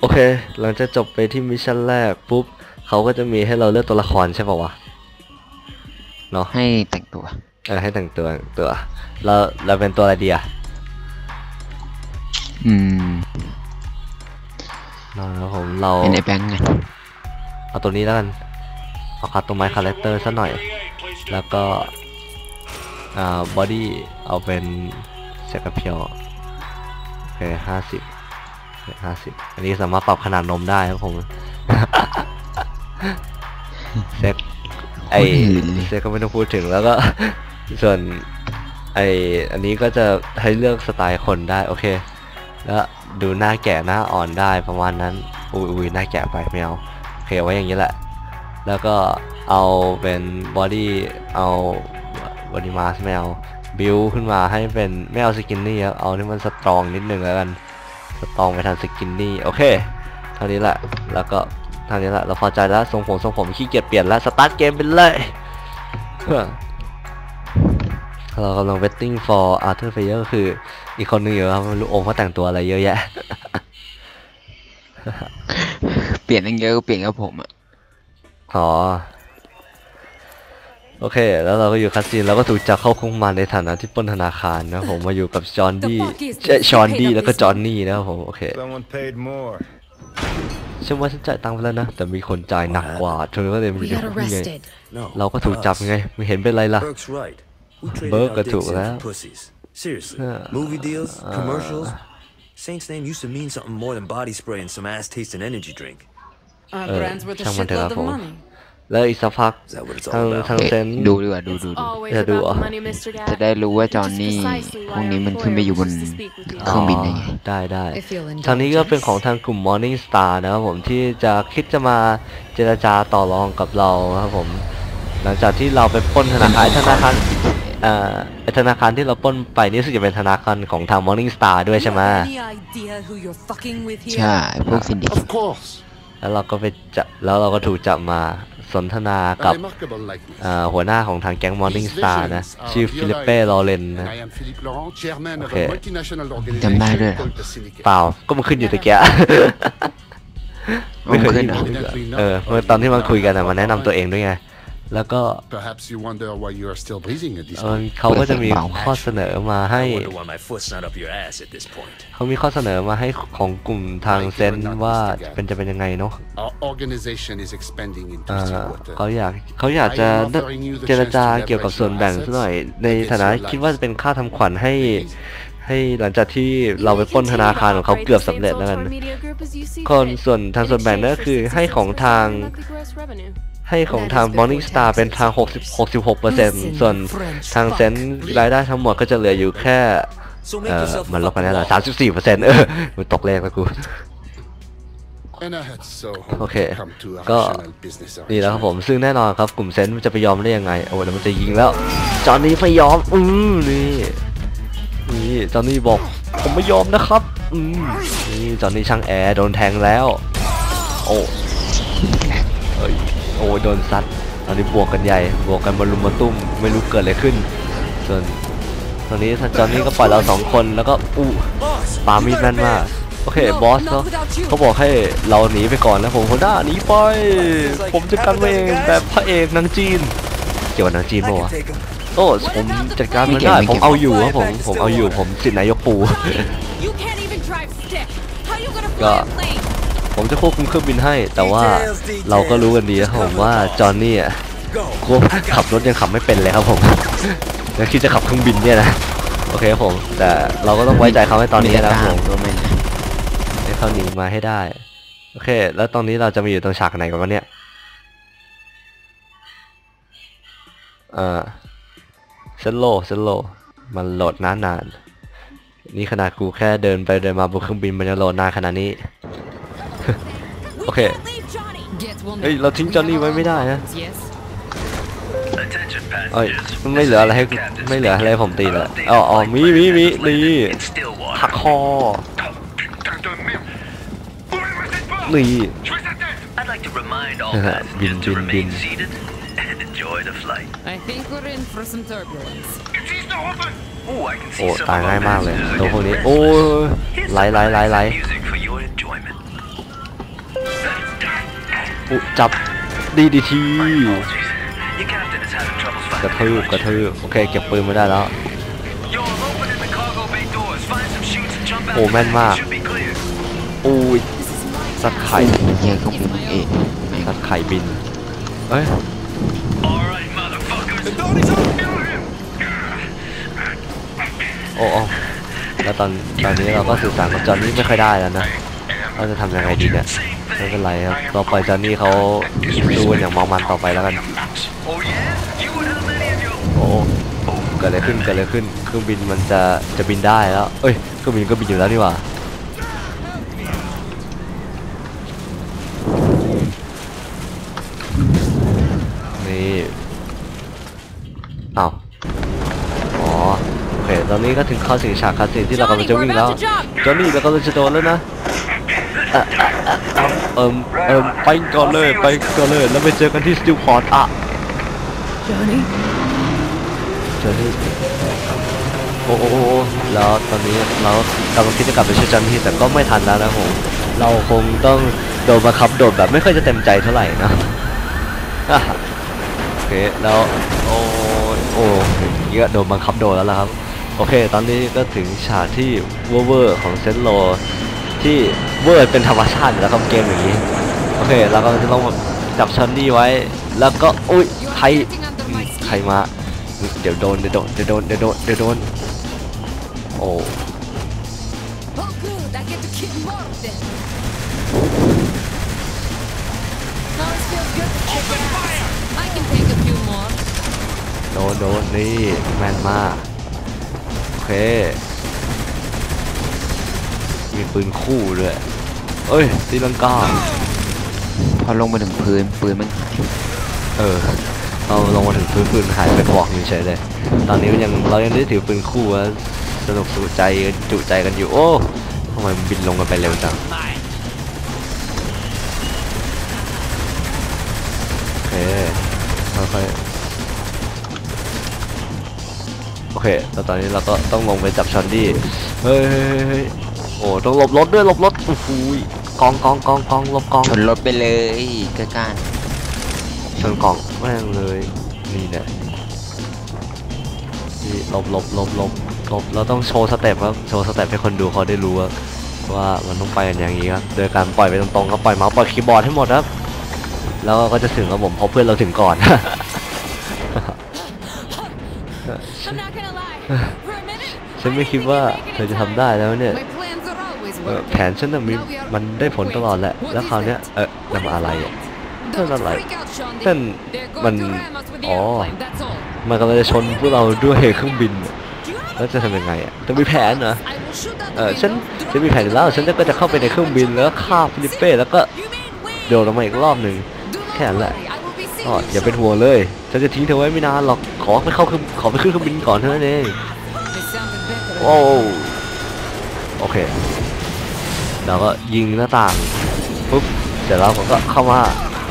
โอเค หลังจากจบไปที่มิชชั่นแรกปุ๊บเขาก็จะมีให้เราเลือกตัวละครใช่ป่าวะเนาะให้แต่งตัว เออให้แต่งตัวแต่งตัว เราเราเป็นตัวอะไรดีอะอืมนะครับผมเราเป็นไอ้แบงค์ไงเอาตัวนี้แล้วกันเอาคัดตัวไม้คาแรคเตอร์สักหน่อย แล้วก็อ่าบอดี้เอาเป็นเซกเพียวโอเคห้าสิบ ห้าสิบอันนี้สามารถปรับขนาดนมได้ครับผมเซ็กไอเซ็กก็ไม่ต้องพูดถึงแล้วก็ ส่วน ไออันนี้ก็จะให้เลือกสไตล์คนได้ โอเค แล้วดูหน้าแก่หน้าอ่อนได้ประมาณนั้น อุ้ยอุ้ยหน้าแก่ไปไม่เอาโอเคไว้อย่างนี้แหละ แล้วก็เอาเป็นบอดี้เอาบอดี้มาสไม่เอาบิวขึ้นมาให้เป็นไม่เอาสกินนี่ครับเอาที่มันสตรองนิดนึงแล้วกัน สตรองไปทางสกินนี่โอเคเท่านี้แหละแล้วก็เท่านี้แหละเราพอใจแล้วทรงผมทรงผมขี้เกียจเปลี่ยนแล้วสตาร์ทเกมไปเลยเรากำลัง waiting for Arthur Fire ก็คืออีกคนนึงอยู่ครับไม่รู้โอมเขาแต่งตัวอะไรเยอะแยะ เปลี่ยนตั้งเยอะก็เปลี่ยนกับผมอะ อ๋อ โอเค แล้วเราก็อยู่คัสซีนเราก็ถูกจับเข้าคุกมาในฐานะที่ปล้นธนาคารนะผมมาอยู่กับจอห์นดี้เอ้ยชอนดี้แล้วก็จอห์นนี่นะครับผมโอเค Someone paid more. ฉันว่าฉันจ่ายตังค์ไปแล้วนะ แต่มีคนจ่ายหนักกว่าเธอก็เลยมาอ We ยู่ใน got คุกนี่ไง arrested. No. เราก็ถูกจับไงไม่เห็นเป็นไรล่ะ Burke's right. We traded Burke our dicks ถูก in แล้ว for pussies. Seriously. Yeah. Movie deals, commercials. Saint's name used to mean something more than body spray and some ass tasting energy drink. Our Uh, brand's worth a someone take shitload that of phone. money. แล้วอีกสักพัก Is that what it's ทาง all about? ทางเอ๊ะเซนดูดีกว่าดูดู It's ดู always Yeah, do about what? the money, Mr. จะ Gad. ได้รู้ว่าจอห์น Which is นี่ precisely พรุ่ง why นี้ our มันขึ้นไปอยู่บน employer wishes to speak with you. เครื่องบินได้ไงได้ได้ If you'll ทางนี้ก็เป็นของ indulge us. ทางกลุ่ม Morning Star นะครับผมที่จะคิดจะมาเจรจาต่อรองกับเราครับผม หลังจากที่เราไปปล้นธนาคารไอ้ธนาคารเอ่อไอ้ธนาคารที่เราปล้นไปนี่รู้สึกจะเป็นธนาคารของทาง Morning Star ด้วยใช่ไหม Any idea who you're fucking with ใช่ here? พวกซินดิ Of course. แล้วเราก็ไปจับแล้วเราก็ถูกจับมา สนทนา A กับ remarkable likeness. เอ่อหัวหน้าของทางแก๊ง Morning These Star นะ visions are ชื่อ real ฟิลิปเป้ life. ลอเรน And นะ I am Philippe Laurent, chairman of Okay. a multinational จำได้ด้วย organization เหรอ called the Syndicate. เปล่าก็มาขึ้นอยู่ตะเกียไม่เคยได้ยินขึ้นเหรอเออเมื่อตอนที่มันคุยกันอะมันแนะนำตัวเองด้วยไง แล้วก็ Perhaps you wonder why you are still breathing at this เออ point. เขาก็จะมีข้อเสนอมาให้ I wonder why my foot's not up your ass at this point. เขามีข้อเสนอมาให้ของกลุ่มทางเซนว่าเป็นจะเป็นยังไงเนาะ Our organization is expanding เอ่ into อ Stillwater. เขาอยากเขาอยากจะเจรจาเกี่ยวกับส่วนแบ่งสักหน่อย ในฐานะคิดว่าจะเป็นค่าทำขวัญให้ให้หลังจากที่เราไปปล้นธนาคารของเขาเกือบสำเร็จแล้วกันคนส่วนทางส่วนแบ่งนั่นก็คือให้ของทาง ให้ของทาง Morning Star เป็นทาง 60 66เปอร์เซ็นต์ส่วนทางเซนรายได้ทั้งหมดก็จะเหลืออยู่แค่ So เอ make อ yourself มันลบกันได้ fucking หรอ law. สามสิบสี่เปอร์เซ็นต์เออ มันตกเลขแล้วกู And I had so hoped Okay. to come to a ก็ rational business นี่แล้วครับผม arrangement. ซึ่งแน่นอนครับ กลุ่มเซนต์มันจะไปยอมได้ยังไง โอ้แล้วมันจะยิงแล้ว จอห์นนี่ไม่ยอม อือนี่ นี่ จอห์นนี่บอก ผมไม่ยอมนะครับ อืมนี่ จอห์นนี่ช่างแอร์โดนแทงแล้ว โอ้เอ้ย โอ้ยโดนซัดตอนนี้บวกกันใหญ่บวกกันมารุมมาตุ้มไม่รู้เกิดอะไรขึ้น ส่วนตอนนี้ท่านจอห์นนี่ก็ปล่อยเราสองคนแล้วก็อู้ Boss, ปามีดแม่นมากโอเคบอสเขาเขาบอกให้เราหนีไปก่อนแล้วผมหัวหน้าหนีไปผมจะกันเองแบบพระเอกนางจีน เกี่ยวกับนางจีน I ปะ can วะ take him. โอ้ผมจัดการมันได้ผมเอาอยู่ครับผมผมเอาอยู่ผมสิทธินายกปู You ผมจะควบคุมเครื่องบินให้ แต่ว่าเราก็รู้กันดีครับผมว่าจอห์นนี่อะ Go. ควบขับรถยังขับไม่เป็นเลยครับผมแล้วคิดจะขับเครื่องบินเนี่ยนะโอเคครับผม แต่เราก็ต้องไว้ใจเขาให้ตอนนี้นะครับผมตัวมันให้เขาหนีมาให้ได้โอเค แล้วตอนนี้เราจะมาอยู่ตรงฉากไหนกันวะเนี่ยเอ่อเซนโลเซนโลมันโหลดนานนานๆนี่ขนาดกูแค่เดินไปเดินมาบนเครื่องบินมันจะโหลดนานขนาดนี้ We Okay. can't leave Johnny. Get one. เฮ้ย เราทิ้งจอห์นนี่ไว้ไม่ได้นะ Yes. Attention เอ้ย passengers. มันไม่เหลืออะไรให้กู Captain ไม่เหลืออะไรให้ผมตี speaking. เลยอ๋ออ๋อมีมีมีนี่ In Stillwater. หักคอ Oh, putain de merde. Ouvrez cette porte. นี่ Je vais sa tête. I'd like to remind all Bin, passengers to bin, remain bin. seated and enjoy the flight. I think we're in for some turbulence. It's Easter open. Oh, I can โอ้ see some ตาย of ง่าย our มากเลย passengers are ตัวพวก getting นี้ restless. โอ้ย Here's ไหล some ไหลไหลไหล อุจับดีดีที Your captain is having troubles กระ finding ทืบกระทืบโอเคเก็บปืนมาได้แล้ว Yo, I'm opening the cargo bay doors. Find some chutes and jump out. Oh, the man, back. ma. Should be clear. อุ้ยสัตว์ไข่เหี้ยเครื่องบินเอกแม่งสัตว์ไข่บินเอ้ย All right, motherfuckers. The door is open. โอ้โอ้แล้วตอนตอนนี้เราก็สื่อสารกับจอห์นนี่ไม่ค่อยได้แล้วนะเราจะทำยังไงดีเนี่ย ไม่เป็นไรครับเราปล่อยจอนนี่เขาดูกันอย่างเมองมันต่อไปแล้วกัน โอ้เกิดอะไรขึ้นเกิดอะไรขึ้นเครื่องบินมันจะจะบินได้แล้ว เอ้ยเครื่องบินก็บินอยู่แล้วนี่หว่านี่อ้าวอ๋อโอเคตอนนี้ก็ถึงเข้าถึงฉากคาสินที่เรากำลังจะวิ่งแล้วจอนนี่เรากำลังจะโดนแล้วนะ อะอะอะอะเอิมเอิมไปก่อนเลยไปก่อนเลยแล้วไปเจอกันที่สติลพอร์ตอะ Johnny? เจอที่โอ้โหแล้วตอนนี้เรากำลังคิดจะกลับไปช่วยเจันที่แต่ก็ไม่ทันแล้วนะผมเราคงต้องโดนบังคับโดดแบบไม่ค่อยจะเต็มใจเท่าไหร่นะอะโอเคแล้วโอ้โอ้เยอะโดนบังคับโดดแล้วล่ะครับ โอเค ตอนนี้ก็ถึงฉากที่เวอร์เวอร์ของเซนโล ที่เวอร์ดเป็นธรรมชาติแล้วครับเกมอย่างนี้โอเคเราก็จะต้องจับชอนดี้ไว้ แล้วก็อุ้ยใครใครมาเดี๋ยวโดนเดี๋ยวโดนเดี๋ยวโดนเดี๋ยวโดนเดี๋ยวโดนโอ้โดนโดนนี่แม่นมากโอเค มีปืนคู่ด้วย เอ้ยตีลังกา พอลงมาถึงพื้นปืนมันหายเออเราลงมาถึงพื้นปืนหายไปกระบอกหนึงเฉยเลย ตอนนี้ยังเรายังได้ถือปืนคู่อะสนุกสุใจจุใจกันอยู่ โอ้ทำไมมันบินลงกันไปเร็วจังโอเคค่อยๆโอเคแล้วตอนนี้เราก็ต้องลงไปจับชอนดี้ เฮ้ย เฮ้ยเฮ้ยเฮ้ยโอ้ต้องหลบรถด้วยหลบรถโอ้โหยกองกองกองกองหลบกองชนรถไปเลยกล้าชนกล่องแม่งเลยนี่แหละนี่หลบหลบหลบหลบหลบเราต้องโชว์สเต็ปครับโชว์สเต็ปให้คนดูเขาได้รู้ว่าว่ามันต้องไปกันอย่างนี้ครับโดยการปล่อยไปตรงๆครับปล่อยเมาส์ปล่อยคีย์บอร์ดให้หมดครับแล้วก็จะถึงครับผมเพราะเพื่อนเราถึงก่อน I'm not gonna lie. For a minute, ฉันไม่คิดว่าเธอจะทำได้แล้วเนี่ย แผนฉันน่ะมีมันได้ผลตลอดแหละ แล้วคราวเนี้ยเออนั่นอะไรอะนั่นอะไรนั่นมัน อ๋อ มันกำลังจะชนพวกเราด้วยเครื่องบิน แล้วจะทำยังไงอะจะมีแผนเหรอ เออฉัน window, จะมีแผนแล้ว ฉันก็จะเข้าไปในเครื่องบินแล้วฆ่าฟิลิปเป้แล้วก็ You mean wait? โดดลงมาอีกรอบหนึ่งแค่นั้นแหละ worry, I will be seeing ก็อย่าเป็นห่วงเลย ฉันจะทิ้งเธอไว้ไม่นานหรอก ขอไปเข้าเครื่องขอไปขึ้นเครื่องบินก่อนเท่านั้นเองโอ้โอเค เราก็ยิงหน้าต่างปุ๊บเสร็จแล้วผมก็เข้ามา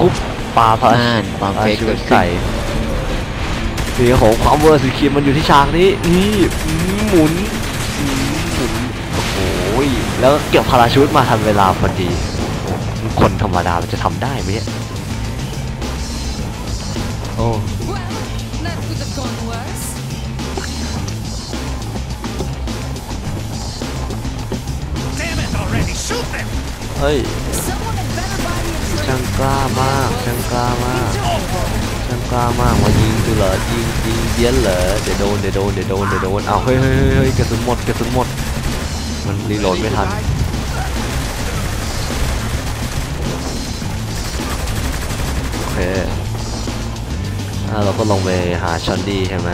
ปุ๊บปาพาอ่านความปาเฟกชีเกิวิดตขึ้นใส่นี่โหความเวอร์สีเขียวมันอยู่ที่ฉากนี้นี่อืมหมุนอืมหมุนโอ้โหแล้วก็เก็บพาราชูตมาทันเวลาพอดี คนธรรมดามันจะทำได้ไหมเนี่ยโอ้ ฮ้ยช่างกล้ามากช่างกล้ามากช่างกล้ามากมายิงกูเหรอยิงยิงเบี้ยนเหรอเดี๋ยวโดนเดี๋ยวโดนเดี๋ยวโดนเดี๋ยวโดนเอาเฮ้ยเฮ้ยเฮ้ยเฮ้ยกระสุนหมดกระสุนหมด มันรีโหลดไม่ทันโอเคอ่าเราก็ลงไปหาชอนดี้ใช่ไหม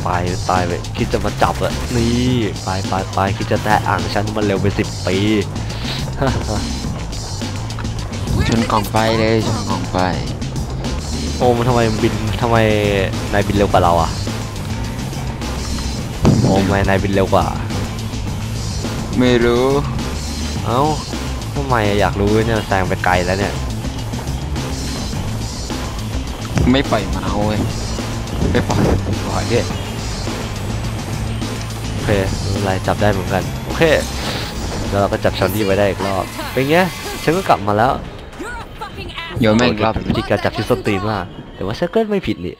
Give up, you idiot. นี่ไปตายไปคิดจะมาจับอะนี่ไปไปไปคิดจะแตะอ่างฉันมันเร็วไปสิบปีๆชนกล่องไฟเลยชนกล่องไฟโอ้มันทำไมมันบินทำไมนายบินเร็วกว่าเราอะโอ้ไม่นายบินเร็วกว่า ไม่รู้ เอ้าทำไมอะอยากรู้เนี่ยแซงไปไกลแล้วเนี่ย ไม่ปล่อยเมาส์เว้ยไม่ปล่อยปล่อยดิโอ เคไม่เป็นไรจับได้เหมือนกันโอเคแล้วเราก็จับชอนดี้ไว้ได้อีกรอบเป็นไงฉันก็กลับมาแล้ว You're a fucking ass. โยนแม่งอีกรอบเป็นวิธีการจับที่ส้นตีนมากแต่ว่าฉันก็ไม่ผิดนี่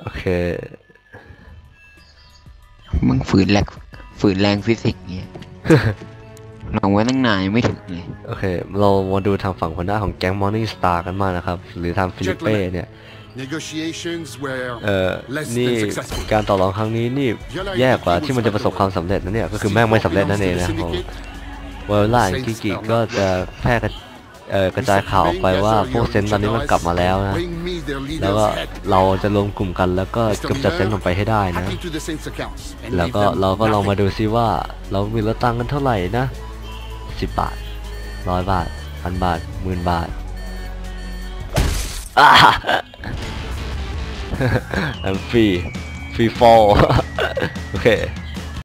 โอเคมึงฝืนแรงฝืนแรงฟิสิกส์เนี่ยลองไว้ตั้งนานยังไม่ถึงเลยโอเค เรามาดูทางฝั่งหัวหน้าของแก๊ง Morning Star กันมากนะครับ หรือทางฟิลิปเป้เนี่ย Negotiations were เอ่อ less นี่ than successful. การต่อรองครั้งนี้นี่แย่กว่าที่มันจะประสบความสำเร็จนะเนี่ยก็คือแม่งไม่สำเร็จนั่นเองนะครับผมเวลล่ากิกิก็จะแพร่กระเอ่อกระจายข่าวออกไปว่าพวกเซนต์ตอนนี้มันกลับมาแล้วนะ Bring me their แล้วก็ leader's head. เราจะรวมกลุ่มกันแล้วก็ Mr. กำจัดเซนต์ลงไปให้ได้นะ Hack into the Saints' accounts and แล้ว leave ก็ them เราก็ลองมา nothing. ดูซิว่า เรามีละตังค์กันเท่าไหร่นะสิบบาทร้อยบาทพันบาทหมื่นบาทอ่า อันฟรีฟรีฟอลโอเค